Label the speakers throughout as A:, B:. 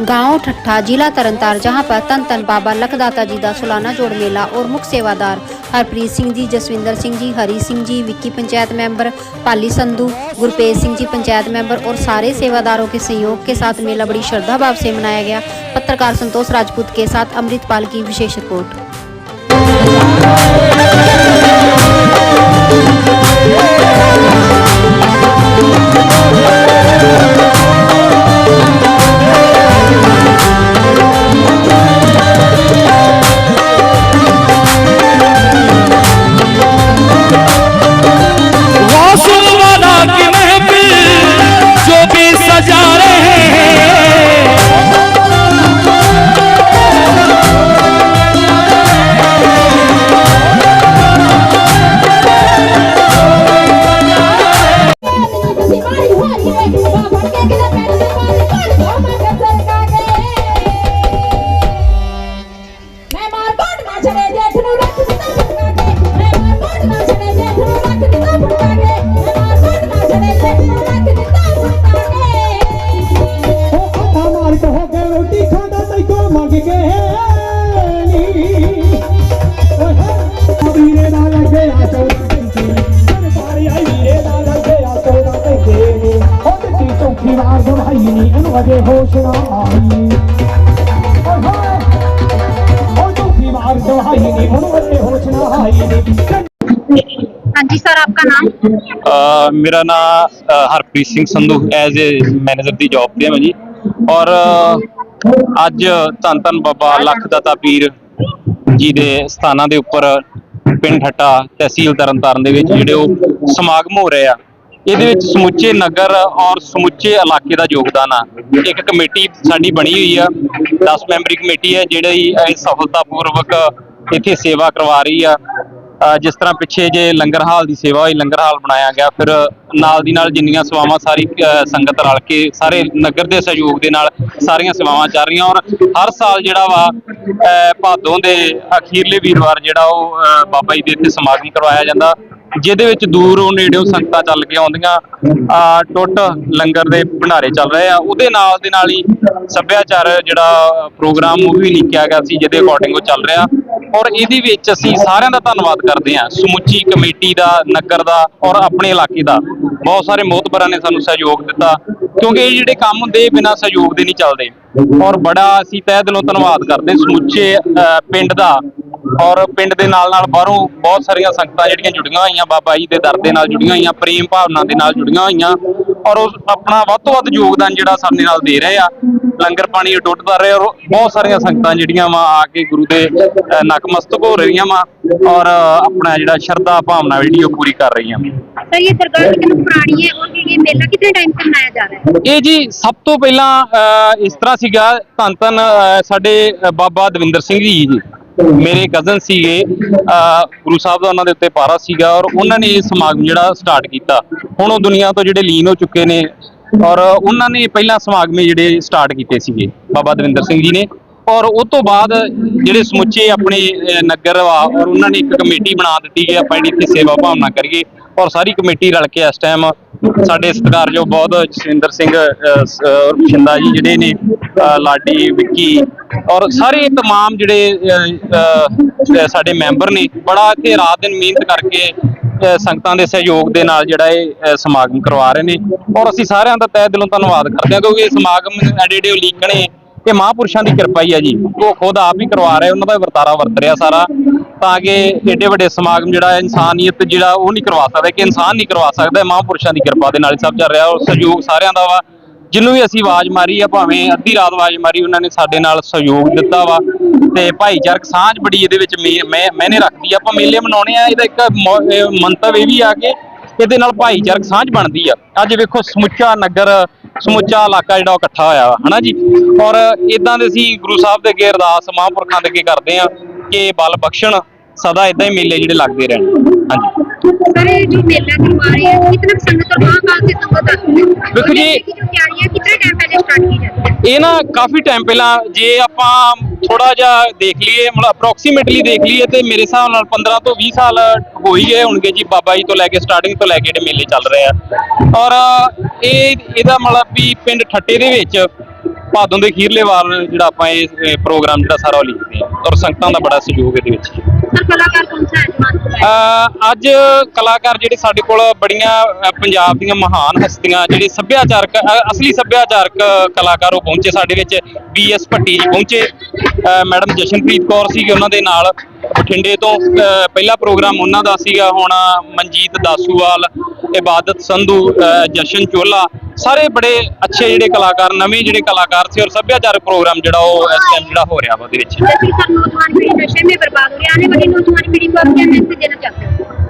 A: गांव ठट्ठा जिला तरनतार जहां पर तन तन बाबा लखदाता जी का सालाना जोड़ मेला और मुख्य सेवादार हरप्रीत सिंह जी जसविंदर सिंह जी हरी सिंह जी विक्की पंचायत मेंबर पाली संधू गुरपेज सिंह जी पंचायत मेंबर और सारे सेवादारों के सहयोग के साथ मेला बड़ी श्रद्धा भाव से मनाया गया पत्रकार संतोष राजपूत के साथ अमृतपाल की विशेष रिपोर्ट
B: ਮੇਰਾ
C: ਨਾਮ Harpreet Singh Sandhu as a manager the job ਤੇ ਹਾਂ ਜੀ। ਔਰ, ਅੱਜ ਧੰਨ ਧੰਨ ਬਾਬਾ ਲੱਖ ਦਾਤਾ ਪੀਰ ਜੀ ਦੇ ਸਥਾਨਾਂ ਦੇ ਉੱਪਰ ਪਿੰਡ ਠੱਟਾ ਤਹਿਸੀਲ ਤਰਨਤਾਰਨ ਦੇ ਵਿੱਚ ਜਿਹੜੇ ਉਹ ਸਮਾਗਮ ਹੋ ਰਹੇ ਆ। ਇਹਦੇ ਵਿੱਚ ਸਮੁੱਚੇ ਨਗਰ ਔਰ ਸਮੁੱਚੇ ਇਲਾਕੇ ਦਾ ਯੋਗਦਾਨ ਆ। ਇੱਕ ਕਮੇਟੀ ਸਾਡੀ ਬਣੀ ਹੋਈ ਆ 10 ਮੈਂਬਰੀ ਕਮੇਟੀ ਹੈ ਜਿਹੜੀ ਇਹ ਸਫਲਤਾਪੂਰਵਕ ਇੱਥੇ ਸੇਵਾ ਕਰਵਾ ਰਹੀ ਆ। ਜਿਸ ਤਰ੍ਹਾਂ ਪਿੱਛੇ ਜੇ ਲੰਗਰ ਹਾਲ ਦੀ ਸੇਵਾ ਹੋਈ ਲੰਗਰ ਹਾਲ ਬਣਾਇਆ ਗਿਆ ਫਿਰ ਨਾਲ ਦੀ ਨਾਲ ਜਿੰਨੀਆਂ ਸੇਵਾਵਾਂ ਸਾਰੀ ਸੰਗਤ ਰਲ ਕੇ ਸਾਰੇ ਨਗਰ ਦੇ ਸਹਿਯੋਗ ਦੇ ਨਾਲ ਸਾਰੀਆਂ ਸੇਵਾਵਾਂ ਚੱਲ ਰਹੀਆਂ ਔਰ ਹਰ ਸਾਲ ਜਿਹੜਾ ਵਾ ਅ, ਭਾਦੋਂ ਦੇ ਅਖੀਰਲੇ ਵੀਰਵਾਰ ਜਿਹੜਾ ਉਹ ਬਾਬਾ ਜੀ ਦੇ ਇੱਥੇ ਸਮਾਗਮ ਕਰਵਾਇਆ ਜਾਂਦਾ। ਜਿਹਦੇ ਵਿੱਚ ਦੂਰੋਂ ਨੇੜਿਓਂ ਸੰਗਤਾਂ ਚੱਲ ਕੇ ਆਉਂਦੀਆਂ ਆ ਟੁੱਟ ਲੰਗਰ ਦੇ ਭੰਡਾਰੇ ਚੱਲ ਰਹੇ ਆ। ਉਹਦੇ ਨਾਲ ਦੇ ਨਾਲ ਹੀ ਸੱਭਿਆਚਾਰ ਜਿਹੜਾ ਪ੍ਰੋਗਰਾਮ ਉਹ ਵੀ ਲਿਖਿਆ ਗਿਆ ਸੀ ਜਿਹਦੇ ਅਕੋਰਡਿੰਗ ਉਹ ਚੱਲ ਰਿਹਾ। ਔਰ ਇਹਦੇ ਵਿੱਚ ਅਸੀਂ ਸਾਰਿਆਂ ਦਾ ਧੰਨਵਾਦ ਕਰਦੇ ਹਾਂ। ਸਮੁੱਚੀ ਕਮੇਟੀ ਦਾ ਨਗਰ ਦਾ ਔਰ ਆਪਣੇ ਇਲਾਕੇ ਦਾ। ਬਹੁਤ ਸਾਰੇ ਮੋਹਤਬਰਾਂ ਨੇ ਸਾਨੂੰ ਸਹਿਯੋਗ ਦਿੱਤਾ ਕਿਉਂਕਿ ਇਹ ਜਿਹੜੇ ਕੰਮ ਹੁੰਦੇ ਬਿਨਾਂ ਸਹਿਯੋਗ ਦੇ ਨਹੀਂ ਚੱਲਦੇ। ਔਰ ਬੜਾ ਅਸੀਂ ਤਹਿ ਦਿਲੋਂ ਧੰਨਵਾਦ ਕਰਦੇ ਸਮੁੱਚੇ ਅ, ਪਿੰਡ ਦਾ ਔਰ ਪਿੰਡ ਦੇ ਨਾਲ ਨਾਲ ਬਾਹਰੋਂ ਬਹੁਤ ਸਾਰੀਆਂ ਸੰਗਤਾਂ ਜਿਹੜੀਆਂ ਜੁੜੀਆਂ ਹੋਈਆਂ ਬਾਬਾ ਜੀ ਦੇ ਦਰ ਦੇ ਨਾਲ ਜੁੜੀਆਂ ਹੋਈਆਂ ਪ੍ਰੇਮ ਭਾਵਨਾ ਦੇ ਨਾਲ ਜੁੜੀਆਂ ਹੋਈਆਂ ਔਰ ਉਹ ਆਪਣਾ ਵੱਧ ਤੋਂ ਵੱਧ ਯੋਗਦਾਨ ਜਿਹੜਾ ਸਾਡੇ ਨਾਲ ਦੇ ਰਹੇ ਆ ਲੰਗਰ ਪਾਣੀ ਅਟੁੱਟ ਕਰ ਰਹੇ ਔਰ ਬਹੁਤ ਸਾਰੀਆਂ ਸੰਗਤਾਂ ਜਿਹੜੀਆਂ ਵਾ ਆ ਕੇ ਗੁਰੂ ਦੇ ਨਕਮਸਤਕ ਹੋ ਰਹੀਆਂ ਵਾ ਔਰ ਆਪਣਾ ਜਿਹੜਾ ਸ਼ਰਧਾ ਭਾਵਨਾ ਜਿਹੜੀ ਉਹ ਪੂਰੀ ਕਰ ਰਹੀਆਂ
A: ਤਾਂ ਇਹ ਦਰਗਾਹ ਕਿੰਨੀ ਪੁਰਾਣੀ ਹੈ ਔਰ ਇਹ ਮੇਲਾ ਕਿੰਨੇ ਟਾਈਮ ਤੋਂ ਮਨਾਇਆ ਜਾ ਰਿਹਾ ਹੈ?
C: ਇਹ ਜੀ ਸਭ ਤੋਂ ਪਹਿਲਾਂ ਇਸ ਤਰ੍ਹਾਂ ਸੀਗਾ ਧੰਨ ਧੰਨ ਸਾਡੇ ਬਾਬਾ ਦਵਿੰਦਰ ਸਿੰਘ ਜੀ ਜੀ। ਮੇਰੇ ਕਜ਼ਨ ਸੀਗੇ ਗੁਰੂ ਸਾਹਿਬ ਦਾ ਉਹਨਾਂ ਦੇ ਉੱਤੇ ਪਾਰਾ ਸੀਗਾ ਔਰ ਉਹਨਾਂ ਨੇ ਇਹ ਸਮਾਗਮ ਜਿਹੜਾ ਸਟਾਰਟ ਕੀਤਾ। ਹੁਣ ਉਹ ਦੁਨੀਆ ਤੋਂ ਜਿਹੜੇ ਲੀਨ ਹੋ ਚੁੱਕੇ ਨੇ ਔਰ ਉਹਨਾਂ ਨੇ ਪਹਿਲਾਂ ਸਮਾਗਮ ਜਿਹੜੇ ਸਟਾਰਟ ਕੀਤੇ ਸੀਗੇ, ਬਾਬਾ ਦਵਿੰਦਰ ਸਿੰਘ ਜੀ ਨੇ। ਔਰ ਉਸ ਤੋਂ ਬਾਅਦ ਜਿਹੜੇ ਸਮੁੱਚੇ ਆਪਣੇ ਨਗਰ ਵਾ ਔਰ ਉਹਨਾਂ ਨੇ ਇੱਕ ਕਮੇਟੀ ਬਣਾ ਦਿੱਤੀ ਕਿ ਆਪਾਂ ਜਿਹੜੀ ਇੱਥੇ ਸੇਵਾ ਭਾਵਨਾ ਕਰੀਏ ਔਰ ਸਾਰੀ ਕਮੇਟੀ ਰਲ ਕੇ ਇਸ ਟਾਈਮ ਸਾਡੇ ਸਤਿਕਾਰਯੋਗ ਬਹੁਤ ਜਸਵਿੰਦਰ ਸਿੰਘ ਅ, ਸ- ਸ਼ਿੰਦਾ ਜੀ ਜਿਹੜੇ ਨੇ ਲਾਡੀ ਵਿੱਕੀ ਔਰ ਸਾਰੇ ਤਮਾਮ ਜਿਹੜੇ ਸਾਡੇ ਮੈਂਬਰ ਨੇ ਬੜਾ ਇੱਥੇ ਰਾਤ ਦਿਨ ਮਿਹਨਤ ਕਰਕੇ ਸੰਗਤਾਂ ਦੇ ਸਹਿਯੋਗ ਦੇ ਨਾਲ ਜਿਹੜਾ ਇਹ ਸਮਾਗਮ ਕਰਵਾ ਰਹੇ ਨੇ ਔਰ ਅਸੀਂ ਸਾਰਿਆਂ ਦਾ ਤਹਿ ਦਿਲੋਂ ਧੰਨਵਾਦ ਕਰਦੇ ਹਾਂ ਕਿਉਂਕਿ ਇਹ ਸਮਾਗਮ ਐਡੇ ਐਡੇ ਉਲੀਕਣੇ ਇਹ ਮਹਾਂਪੁਰਸ਼ਾਂ ਦੀ ਕਿਰਪਾ ਹੀ ਹੈ ਜੀ। ਉਹ ਖੁਦ ਆਪ ਹੀ ਕਰਵਾ ਰਹੇ, ਉਹਨਾਂ ਦਾ ਵਰਤਾਰਾ ਵਰਤ ਰਿਹਾ ਸਾਰਾ। ਤਾਂ ਕਿ ਏਡੇ ਵੱਡੇ ਸਮਾਗਮ ਜਿਹੜਾ ਇਨਸਾਨੀਅਤ ਜਿਹੜਾ ਉਹ ਨਹੀਂ ਕਰਵਾ ਸਕਦਾ, ਕਿ ਇਨਸਾਨ ਨਹੀਂ ਕਰਵਾ ਸਕਦਾ, ਇਹ ਮਹਾਂਪੁਰਸ਼ਾਂ ਦੀ ਕਿਰਪਾ ਦੇ ਨਾਲ ਹੀ ਸਭ ਚੱਲ ਰਿਹਾ। ਔਰ ਸਹਿਯੋਗ ਸਾਰਿਆਂ ਦਾ ਵਾ। ਜਿਹਨੂੰ ਵੀ ਅਸੀਂ ਆਵਾਜ਼ ਮਾਰੀ ਆ, ਭਾਵੇਂ ਅੱਧੀ ਰਾਤ ਆਵਾਜ਼ ਮਾਰੀ, ਉਹਨਾਂ ਨੇ ਸਾਡੇ ਨਾਲ ਸਹਿਯੋਗ ਦਿੱਤਾ ਵਾ। ਤੇ ਭਾਈਚਾਰਕ ਸਾਂਝ ਬੜੀ ਇਹਦੇ ਵਿੱਚ ਮੇ- ਮੈਂ, ਮੈਨੇ ਰੱਖਦੀ ਆ। ਆਪਾਂ ਮੇਲੇ ਮਨਾਉਣੇ ਆ, ਇਹਦਾ ਇੱਕ ਮੰਤਵ ਇਹ ਵੀ ਆ ਕਿ ਇਹਦੇ ਨਾਲ ਭਾਈਚਾਰਕ ਸਾਂਝ ਬਣਦੀ ਆ। ਅੱਜ ਵੇਖੋ ਸਮੁੱਚਾ ਨਗਰ ਸਮੁੱਚਾ ਇਲਾਕਾ ਜਿਹੜਾ ਉਹ ਇਕੱਠਾ ਹੋਇਆ ਵਾ, ਹਨਾ ਜੀ? ਔਰ ਇਦਾਂ ਦੇ ਅਸੀਂ ਗੁਰੂ ਸਾਹਿਬ ਦੇ ਅੱਗੇ ਅਰਦਾਸ, ਮਹਾਂਪੁਰਖਾਂ ਦੇ ਅੱਗੇ ਕਰਦੇ ਆ ਕਿ ਬਲ ਬਖਸ਼ਣ, ਸਦਾ ਇਦਾਂ ਹੀ ਮੇਲੇ ਜਿਹੜੇ ਲੱਗਦੇ ਰਹਿਣ। ਹਾਂਜੀ।
A: सर ये जो मेला करवा रहे हैं कितना संगत और कहाँ कहाँ से संगत आती है
C: देखो
A: और
C: जी-
A: मेले की जो तैयारियां कितने टाइम पहले स्टार्ट की जाती है
C: ਇਹ ਨਾ ਕਾਫੀ ਟਾਈਮ ਪਹਿਲਾਂ ਜੇ ਆਪਾਂ ਥੋੜਾ ਜਿਹਾ ਦੇਖ ਲਈਏ ਮਤਲਬ ਅਪਰੋਕਸੀਮੇਟਲੀ ਦੇਖ ਲਈਏ ਤੇ ਮੇਰੇ ਹਿਸਾਬ ਨਾਲ 15 ਤੋਂ 20 ਸਾਲ ਹੋ ਹੀ ਗਏ ਹੋਣਗੇ ਜੀ ਬਾਬਾ ਜੀ ਤੋਂ ਲੈ ਕੇ ਸਟਾਰਟਿੰਗ ਤੋਂ ਲੈ ਕੇ ਜਿਹੜੇ ਮੇਲੇ ਚੱਲ ਰਹੇ ਆ ਔਰ ਇਹ ਇਹਦਾ ਮਤਲਬ ਵੀ ਪਿੰਡ ਠੱਟੇ ਦੇ ਵਿੱਚ ਭਾਦੋਂ ਦੇ ਖੀਰਲੇ ਵਾਰ ਜਿਹੜਾ ਆਪਾਂ ਇਹ ਪ੍ਰੋਗਰਾਮ ਜਿਹੜਾ ਸਾਰਾ ਉਹ ਲਿਖਦੇ ਹਾਂ। ਔਰ ਸੰਗਤਾਂ ਦਾ ਬੜਾ ਸਹਿਯੋਗ ਇਹਦੇ ਵਿੱਚ। ਹੈ
A: ਸਰ ਕਲਾਕਾਰ ਕੌਣ ਸਾ ਹੈ ਜਮਾਨ
C: ਅਹ ਅੱਜ ਕਲਾਕਾਰ ਜਿਹੜੇ ਸਾਡੇ ਕੋਲ ਬੜੀਆਂ ਅਹ ਪੰਜਾਬ ਦੀਆਂ ਮਹਾਨ ਹਸਤੀਆਂ ਜਿਹੜੇ ਸੱਭਿਆਚਾਰਕ ਅਹ ਅਸਲੀ ਸੱਭਿਆਚਾਰਕ ਕਲਾਕਾਰ ਉਹ ਪਹੁੰਚੇ ਸਾਡੇ ਵਿੱਚ। ਬੀਐਸ ਭੱਟੀ ਜੀ ਪਹੁੰਚੇ। ਅਹ ਮੈਡਮ ਜਸ਼ਨਪ੍ਰੀਤ ਕੌਰ ਸੀਗੇ ਉਹਨਾਂ ਦੇ ਨਾਲ। ਬਠਿੰਡੇ ਤੋਂ ਅਹ ਪਹਿਲਾ ਪ੍ਰੋਗਰਾਮ ਉਹਨਾਂ ਦਾ ਸੀਗਾ। ਹੁਣ ਮਨਜੀਤ ਦਾਸੂਵਾਲ ਇਬਾਦਤ ਸੰਧੂ ਅਹ ਜਸ਼ਨ ਚੋਲਾ ਸਾਰੇ ਬੜੇ ਅੱਛੇ ਜਿਹੜੇ ਕਲਾਕਾਰ ਨਵੇਂ ਜਿਹੜੇ ਕਲਾਕਾਰ ਸੀ ਔਰ ਸੱਭਿਆਚਾਰਕ ਪ੍ਰੋਗਰਾਮ ਜਿਹੜਾ ਉਹ ਇਸ ਟਾਈਮ ਜਿਹੜਾ ਹੋ ਰਿਹਾ ਵਾ ਉਹਦੇ ਵਿੱਚ।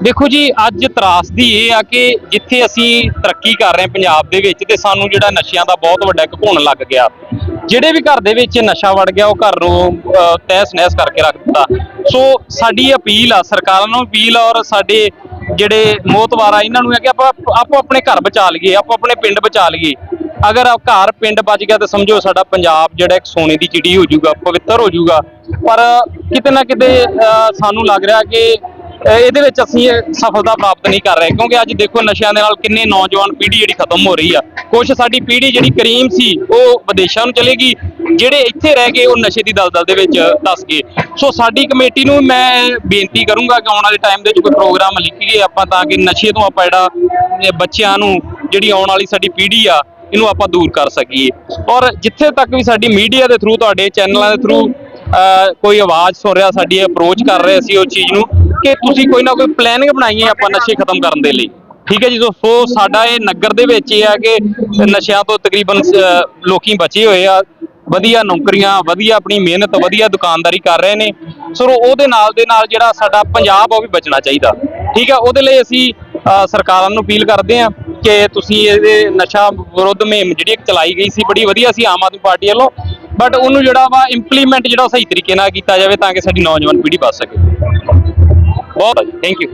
C: ਦੇਖੋ ਜੀ ਅੱਜ ਤਰਾਸ ਦੀ ਇਹ ਆ ਕਿ ਜਿੱਥੇ ਅਸੀਂ ਤਰੱਕੀ ਕਰ ਰਹੇ ਹਾਂ ਪੰਜਾਬ ਦੇ ਵਿੱਚ ਤੇ ਸਾਨੂੰ ਜਿਹੜਾ ਨਸ਼ਿਆਂ ਦਾ ਬਹੁਤ ਵੱਡਾ ਇੱਕ ਘੁਣ ਲੱਗ ਗਿਆ। ਜਿਹੜੇ ਵੀ ਘਰ ਦੇ ਵਿੱਚ ਨਸ਼ਾ ਵੜ ਗਿਆ ਉਹ ਘਰ ਨੂੰ ਤਹਿਸ ਨਹਿਸ ਕਰਕੇ ਰੱਖ ਦਿੱਤਾ। ਸੋ ਸਾਡੀ ਅਪੀਲ ਆ ਸਰਕਾਰਾਂ ਨੂੰ ਅਪੀਲ ਔਰ ਸਾਡੇ ਜਿਹੜੇ ਮੋਤਵਾਰਾ ਇਹਨਾਂ ਨੂੰ ਹੈ ਕਿ ਆਪਾਂ ਆਪੋ ਆਪਣੇ ਘਰ ਬਚਾ ਲਈਏ ਆਪੋ ਆਪਣੇ ਪਿੰਡ ਬਚਾ ਲਈਏ। ਅਗਰ ਆ ਘਰ ਪਿੰਡ ਬਚ ਗਿਆ ਤਾਂ ਸਮਝੋ ਸਾਡਾ ਪੰਜਾਬ ਜਿਹੜਾ ਇੱਕ ਸੋਨੇ ਦੀ ਚਿੜੀ ਹੋ ਜਾਊਗਾ ਪਵਿੱਤਰ ਹੋ ਜਾਊਗਾ। ਪਰ ਕਿਤੇ ਨਾ ਕਿਤੇ ਅਹ, ਸਾਨੂੰ ਲੱਗ ਰਿਹਾ ਕਿ ਇਹਦੇ ਵਿੱਚ ਅਸੀਂ ਸਫਲਤਾ ਪ੍ਰਾਪਤ ਨਹੀਂ ਕਰ ਰਹੇ, ਕਿਉਂਕਿ ਅੱਜ ਦੇਖੋ ਨਸ਼ਿਆਂ ਦੇ ਨਾਲ ਕਿੰਨੇ ਨੌਜਵਾਨ ਪੀੜ੍ਹੀ ਜਿਹੜੀ ਖਤਮ ਹੋ ਰਹੀ ਆ। ਕੁਛ ਸਾਡੀ ਪੀੜ੍ਹੀ ਜਿਹੜੀ ਕਰੀਮ ਸੀ, ਉਹ ਵਿਦੇਸ਼ਾਂ ਨੂੰ ਚਲੇਗੀ ਜਿਹੜੇ ਇੱਥੇ ਰਹਿ ਗਏ, ਉਹ ਨਸ਼ੇ ਦੀ ਦਲਦਲ ਦੇ ਵਿੱਚ ਦੱਸ ਗਏ। ਸੋ ਸਾਡੀ ਕਮੇਟੀ ਨੂੰ ਮੈਂ ਬੇਨਤੀ ਕਰੂੰਗਾ ਕਿ ਆਉਣ ਵਾਲੇ ਟਾਈਮ ਦੇ ਵਿੱਚ ਕੋਈ ਪ੍ਰੋਗਰਾਮ ਲਿਖੀਏ, ਆਪਾਂ ਤਾਂ ਕਿ ਨਸ਼ੇ ਤੋਂ ਆਪਾਂ ਜਿਹੜਾ ਬੱਚਿਆਂ ਨੂੰ ਜਿਹੜੀ ਆਉਣ ਵਾਲੀ ਸਾਡੀ ਪੀੜ੍ਹੀ ਆ, ਇਹਨੂੰ ਆਪਾਂ ਦੂਰ ਕਰ ਸਕੀਏ। ਔਰ ਜਿੱਥੇ ਤੱਕ ਵੀ ਸਾਡੀ ਮੀਡੀਆ ਦੇ ਥਰੂ ਤੁਹਾਡੇ ਚੈਨਲਾਂ ਦੇ ਥਰੂ ਕੋਈ ਆਵਾਜ਼ ਸੁਣ ਰਿਹਾ, ਸਾਡੀ ਅਪਰੋਚ ਕਰ ਰਹੇ ਸੀ ਉਹ ਚੀਜ਼ ਨੂੰ ਕਿ ਤੁਸੀਂ ਕੋਈ ਨਾ ਕੋਈ ਪਲੈਨਿੰਗ ਬਣਾਈ ਹੈ ਆਪਾਂ ਨਸ਼ੇ ਖਤਮ ਕਰਨ ਦੇ ਲਈ। ਠੀਕ ਹੈ ਜੀ ਸੋ ਸਾਡਾ ਇਹ ਨਗਰ ਦੇ ਵਿੱਚ ਇਹ ਆ ਕਿ ਨਸ਼ਿਆਂ ਤੋਂ ਤਕਰੀਬਨ ਅਹ, ਲੋਕੀ ਬਚੇ ਹੋਏ ਆ। ਵਧੀਆ ਨੌਕਰੀਆਂ ਵਧੀਆ ਆਪਣੀ ਮਿਹਨਤ ਵਧੀਆ ਦੁਕਾਨਦਾਰੀ ਕਰ ਰਹੇ ਨੇ। ਸੋ ਉਹਦੇ ਨਾਲ ਦੇ ਨਾਲ ਜਿਹੜਾ ਸਾਡਾ ਪੰਜਾਬ ਆ ਉਹ ਵੀ ਬਚਣਾ ਚਾਹੀਦਾ। ਠੀਕ ਹੈ ਉਹਦੇ ਲਈ ਅਸੀਂ ਸਰਕਾਰਾਂ ਨੂੰ ਅਪੀਲ ਕਰਦੇ ਆ ਕਿ ਤੁਸੀਂ ਇਹਦੇ ਨਸ਼ਾ ਵਿਰੁੱਧ ਮੁਹਿੰਮ ਜਿਹੜੀ ਚਲਾਈ ਗਈ ਸੀ ਬੜੀ ਵਧੀਆ ਸੀ ਆਮ ਆਦਮੀ ਪਾਰਟੀ ਵੱਲੋਂ। ਬਟ ਉਹਨੂੰ ਜਿਹੜਾ ਵਾ ਇੰਪਲੀਮੈਂਟ ਜਿਹੜਾ ਉਹ ਸਹੀ ਤਰੀਕੇ ਨਾਲ ਕੀਤਾ ਜਾਵੇ ਤਾਂ ਕਿ ਸਾਡੀ ਨੌਜਵਾਨ ਪੀੜ੍ਹੀ ਬਚ ਸਕੇ। ਬਹੁਤ ਆ ਜੀ ਥੈਂਕ ਯੂ